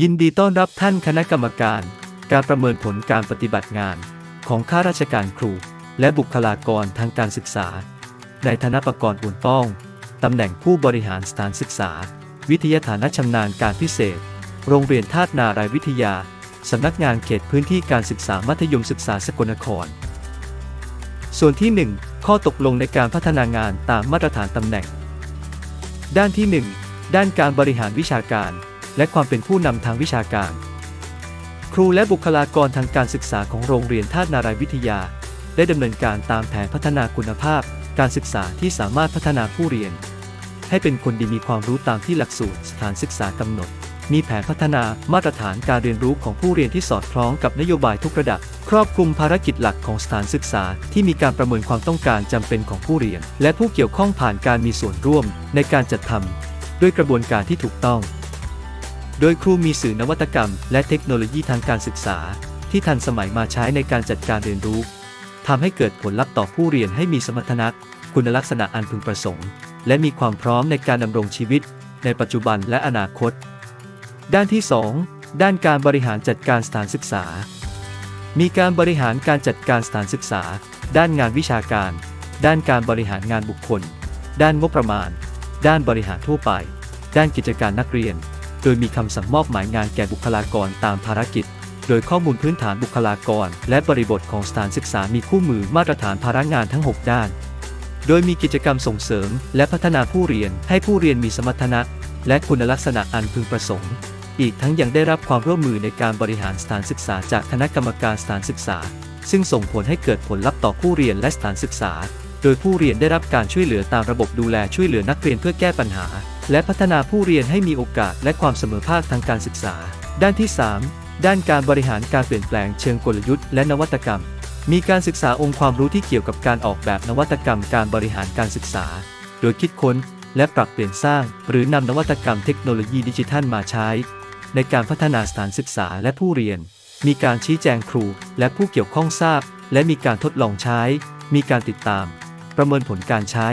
ยินดีต้อนรับท่านคณะกรรมการ การประเมินผลการปฏิบัติงาน ของข้าราชการครู และบุคลากรทางการศึกษา ในธนประกรณ์อุ่นป้อง ตำแหน่งผู้บริหารสถานศึกษา วิทยาฐานะชำนาญการพิเศษ โรงเรียนธาตุนารายวิทยา สำนักงานเขตพื้นที่การศึกษามัธยมศึกษาสกลนคร ส่วนที่ 1 ข้อตกลงในการพัฒนางานตามมาตรฐานตำแหน่ง ด้านที่ 1 ด้านการบริหารวิชาการ และความเป็นผู้นำทางวิชาการ ครูและบุคลากรทางการศึกษาของโรงเรียนธาตนารายวิทยา ได้ดำเนินการตามแผนพัฒนาคุณภาพ การศึกษาที่สามารถพัฒนาผู้เรียน ให้เป็นคนดีมีความรู้ตามที่หลักสูตรสถานศึกษากำหนด มีแผนพัฒนามาตรฐานการเรียนรู้ของผู้เรียนที่สอดคล้องกับนโยบายทุกระดับ ครอบคลุมภารกิจหลักของสถานศึกษา ที่มีการประเมินความต้องการจำเป็นของผู้เรียน และผู้เกี่ยวข้องผ่านการมีส่วนร่วม ในการจัดทำด้วยกระบวนการที่ถูกต้อง โดยครูมีสื่อนวัตกรรม และเทคโนโลยีทางการศึกษา ที่ทันสมัยมาใช้ในการจัดการเรียนรู้ทำให้เกิดผลลัพธ์ต่อผู้เรียนให้มีสมรรถนะคุณลักษณะอันพึงประสงค์ และมีความพร้อมในการดำรงชีวิต ในปัจจุบันและอนาคต ด้านที่ 2 ด้านการบริหารจัดการสถานศึกษา มีการบริหารการจัดการสถานศึกษา ด้านงานวิชาการ ด้านการบริหารงานบุคคล ด้านงบประมาณ ด้านบริหารทั่วไป ด้านกิจการนักเรียน โดยมีคำสั่งมอบหมายงานแก่บุคลากรตามภารกิจ โดยข้อมูลพื้นฐานบุคลากร และบริบทของสถานศึกษามีคู่มือมาตรฐานภาระงานทั้ง 6 ด้าน โดยมีกิจกรรมส่งเสริม และพัฒนาผู้เรียนให้ผู้เรียนมีสมรรถนะ และคุณลักษณะอันพึงประสงค์ อีกทั้งยังได้รับความร่วมมือในการบริหารสถานศึกษาจากคณะกรรมการสถานศึกษา ซึ่งส่งผลให้เกิดผลลัพธ์ต่อผู้เรียนและสถานศึกษา โดยผู้เรียนได้รับการช่วยเหลือตามระบบดูแลช่วยเหลือนักเรียนเพื่อแก้ปัญหา และพัฒนาผู้เรียนให้มีโอกาสและความเสมอภาคทางการศึกษา ด้านที่ 3 ด้านการบริหารการเปลี่ยนแปลงเชิงกลยุทธ์และนวัตกรรม มีการศึกษาองค์ความรู้ที่เกี่ยวกับการออกแบบนวัตกรรมการบริหารการศึกษา โดยคิดค้น และปรับเปลี่ยนสร้าง หรือนำนวัตกรรมเทคโนโลยีดิจิทัลมาใช้ ในการพัฒนาสถานศึกษาและผู้เรียน มีการชี้แจงครู และผู้เกี่ยวข้องทราบ และมีการทดลองใช้ มีการติดตาม ประเมินผลการใช้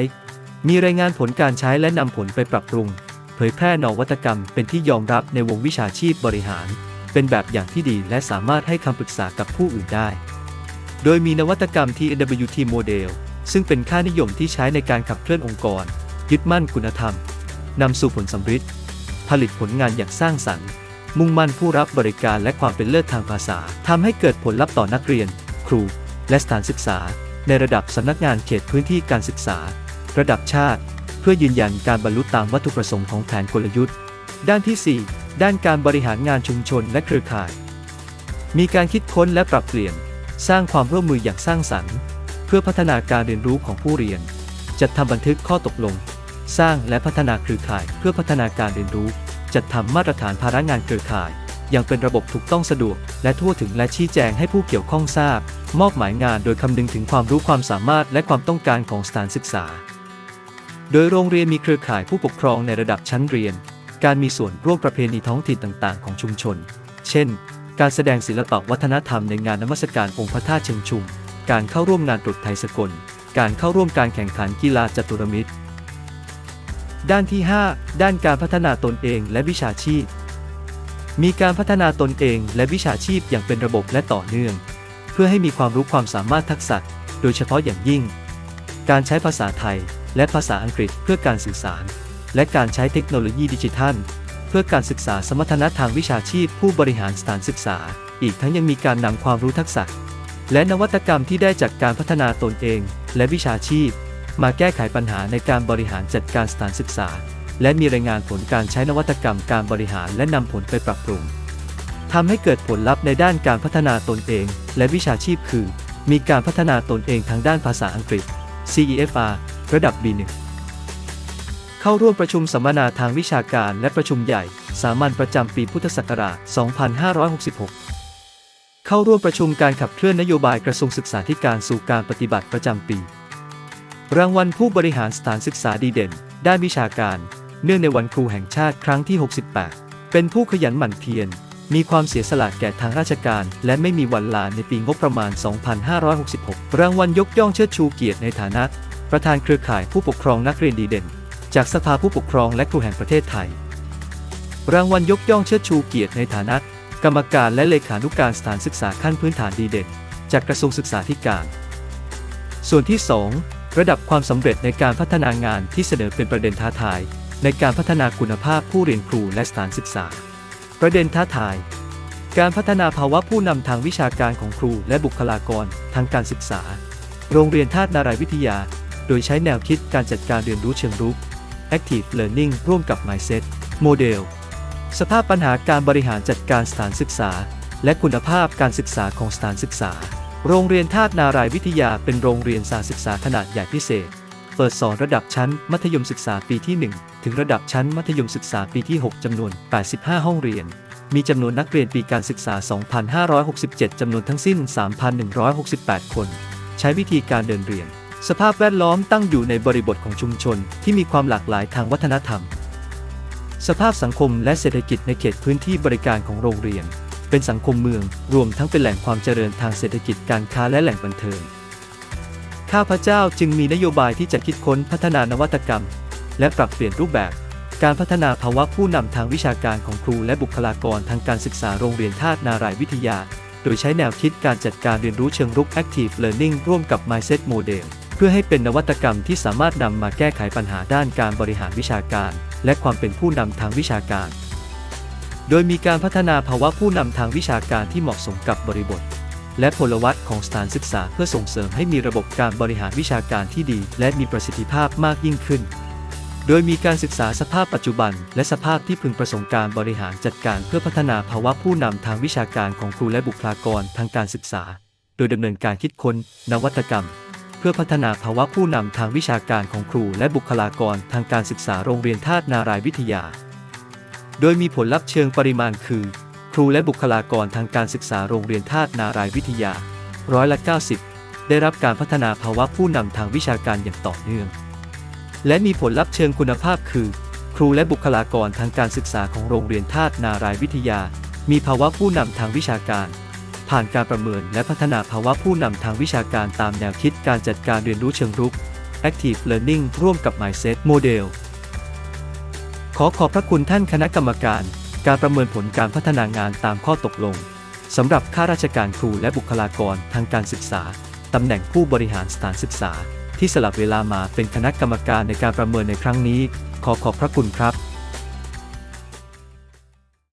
มีรายงานผลการใช้และนำผลไปปรับปรุง เผยแพร่นวัตกรรมเป็นที่ยอมรับในวงวิชาชีพบริหาร เป็นแบบอย่างที่ดีและสามารถให้คำปรึกษากับผู้อื่นได้ โดยมีนวัตกรรม TNWT Model ซึ่งเป็นค่านิยมที่ใช้ในการขับเคลื่อนองค์กร ยึดมั่นคุณธรรมนำสู่ผลสำฤทธิ์ผลิตผลงานอย่างสร้างสรรค์ มุ่งมั่นผู้รับบริการและความเป็นเลิศทางภาษาทำให้เกิดผลลัพธ์ต่อนักเรียน ครู และสถานศึกษา ในระดับสำนักงานเขตพื้นที่การศึกษา ระดับชาติ เพื่อยืนยันการบรรลุตามวัตถุประสงค์ของแผนกลยุทธ์ ด้านที่ 4 ด้านการบริหารงานชุมชนและเครือข่าย มีการคิดค้นและปรับเปลี่ยน สร้างความร่วมมืออย่างสร้างสรรค์ เพื่อพัฒนาการเรียนรู้ของผู้เรียน จัดทำบันทึกข้อตกลง สร้างและพัฒนาเครือข่าย เพื่อพัฒนาการเรียนรู้ จัดทำมาตรฐานภาระงานเครือข่ายอย่างเป็นระบบถูกต้องสะดวก และทั่วถึงและชี้แจงให้ผู้เกี่ยวข้องทราบ มอบหมายงานโดยคำนึงถึงความรู้ความสามารถและความต้องการของสถานศึกษา โดยโรงเรียนมีเครือข่ายผู้ปกครองในระดับชั้นเรียน การมีส่วนร่วมประเพณีท้องถิ่นต่างๆ ของชุมชน เช่น การแสดงศิลปะวัฒนธรรมในงานนมัสการองค์พระธาตุเชิงชุม การเข้าร่วมงานตรุษไทยสกล การเข้าร่วมการแข่งขันกีฬาจัตุรมิตร ด้านที่ 5 ด้านการพัฒนาตนเองและวิชาชีพ มีการพัฒนาตนเองและวิชาชีพอย่างเป็นระบบและต่อเนื่อง เพื่อให้มีความรู้ความสามารถทักษะ โดยเฉพาะอย่างยิ่ง การใช้ภาษาไทย และภาษาอังกฤษเพื่อการสื่อสาร และการใช้เทคโนโลยีดิจิทัล เพื่อการศึกษาสมรรถนะทางวิชาชีพผู้บริหารสถานศึกษา อีกทั้งยังมีการนำความรู้ทักษะ และนวัตกรรมที่ได้จากการพัฒนาตนเอง และวิชาชีพ มาแก้ไขปัญหาในการบริหารจัดการสถานศึกษา และมีรายงานผลการใช้นวัตกรรมการบริหารและนำผลไปปรับปรุงทำให้เกิดผลลัพธ์ในด้านการพัฒนาตนเอง และวิชาชีพคือ มีการพัฒนาตนเองทางด้านภาษาอังกฤษ CEFR ระดับ B1 เข้าร่วมประชุมสัมมนาทางวิชาการและประชุมใหญ่ สามัญประจำปีพุทธศักราช 2566 เข้าร่วมประชุมการขับเคลื่อนนโยบายกระทรวงศึกษาธิการสู่การปฏิบัติประจำปี รางวัลผู้บริหารสถานศึกษาดีเด่น ด้านวิชาการ เนื่องในวันครูแห่งชาติครั้งที่ 68 เป็นผู้ขยันหมั่นเพียร มีความเสียสละแก่ทางราชการ และไม่มีวันลาในปีงบประมาณ 2566 รางวัลยกย่องเชิดชูเกียรติในฐานะ ประธานเครือข่ายผู้ปกครองนักเรียนดีเด่น จากสภาผู้ปกครองและครูแห่งประเทศไทย รางวัลยกย่องเชิดชูเกียรติในฐานะ กรรมการและเลขานุการสถานศึกษาขั้นพื้นฐานดีเด่น จากกระทรวงศึกษาธิการ ส่วนที่ 2 ระดับความสำเร็จในการพัฒนางานที่เสนอเป็นประเด็นท้าทาย ในการพัฒนาคุณภาพผู้เรียนครูและสถานศึกษา ประเด็นท้าทาย การพัฒนาภาวะผู้นำทางวิชาการของครูและบุคลากรทางการศึกษา โรงเรียนธาตนารายวิทยา โดยใช้แนวคิดการจัดการเรียนรู้เชิงรุก Active Learning ร่วมกับ Mindset Model สภาพปัญหาการบริหารจัดการสถานศึกษา และคุณภาพการศึกษาของสถานศึกษา โรงเรียนธาตุนารายวิทยาเป็นโรงเรียนสถานศึกษาขนาดใหญ่พิเศษ เปิดสอนระดับชั้นมัธยมศึกษาปีที่ 1 ถึงระดับชั้นมัธยมศึกษาปีที่ 6 จำนวน 85 ห้องเรียน มีจำนวนนักเรียนปีการศึกษา 2,567 จำนวนทั้งสิ้น 3,168 คน ใช้วิธีการเดินเรียน สภาพแวดล้อมตั้งอยู่ในบริบทของชุมชนที่มีความหลากหลายทางวัฒนธรรม สภาพสังคมและเศรษฐกิจในเขตพื้นที่บริการของโรงเรียน เป็นสังคมเมือง รวมทั้งเป็นแหล่งความเจริญทางเศรษฐกิจการค้าและแหล่งบันเทิง ข้าพเจ้าจึงมีนโยบายที่จะคิดค้นพัฒนานวัตกรรม และปรับเปลี่ยนรูปแบบ การพัฒนาภาวะผู้นำทางวิชาการของครูและบุคลากรทางการศึกษาโรงเรียนธาตุนารายวิทยา โดยใช้แนวคิดการจัดการเรียนรู้เชิงรุก Active Learning ร่วมกับ Mindset Model เพื่อให้เป็นนวัตกรรมที่สามารถนำมาแก้ไขปัญหาด้านการบริหารวิชาการ และความเป็นผู้นำทางวิชาการ โดยมีการพัฒนาภาวะผู้นำทางวิชาการที่เหมาะสมกับบริบท และพลวัตของสถานศึกษาเพื่อส่งเสริมให้มีระบบการบริหารวิชาการที่ดี และมีประสิทธิภาพมากยิ่งขึ้น โดยมีการศึกษาสภาพปัจจุบัน และสภาพที่พึงประสงค์การบริหารจัดการ เพื่อพัฒนาภาวะผู้นำทางวิชาการของครูและบุคลากรทางการศึกษา โดยดำเนินการคิดค้น นวัตกรรม เพื่อพัฒนาภาวะผู้นำทางวิชาการของครูและบุคลากรทางการศึกษาโรงเรียนธาตุนารายวิทยา โดยมีผลลัพธ์เชิงปริมาณคือ ครูและบุคลากรทางการศึกษาโรงเรียนธาตุนารายวิทยา ร้อยละ 90 ได้รับการพัฒนาภาวะผู้นำทางวิชาการอย่างต่อเนื่อง และมีผลลัพธ์เชิงคุณภาพคือ ครูและบุคลากรทางการศึกษาของโรงเรียนธาตุนารายวิทยา มีภาวะผู้นำทางวิชาการ ผ่านการประเมินและพัฒนาภาวะผู้นำทางวิชาการตามแนวคิดการจัดการเรียนรู้เชิงรุก Active Learning ร่วมกับ Mindset Model ขอขอบพระคุณท่านคณะกรรมการ การประเมินผลการพัฒนางานตามข้อตกลงสำหรับข้าราชการครูและบุคลากรทางการศึกษาตำแหน่งผู้บริหารสถานศึกษา ที่สลับเวลามาเป็นคณะกรรมการในการประเมินในครั้งนี้ ขอขอบพระคุณครับ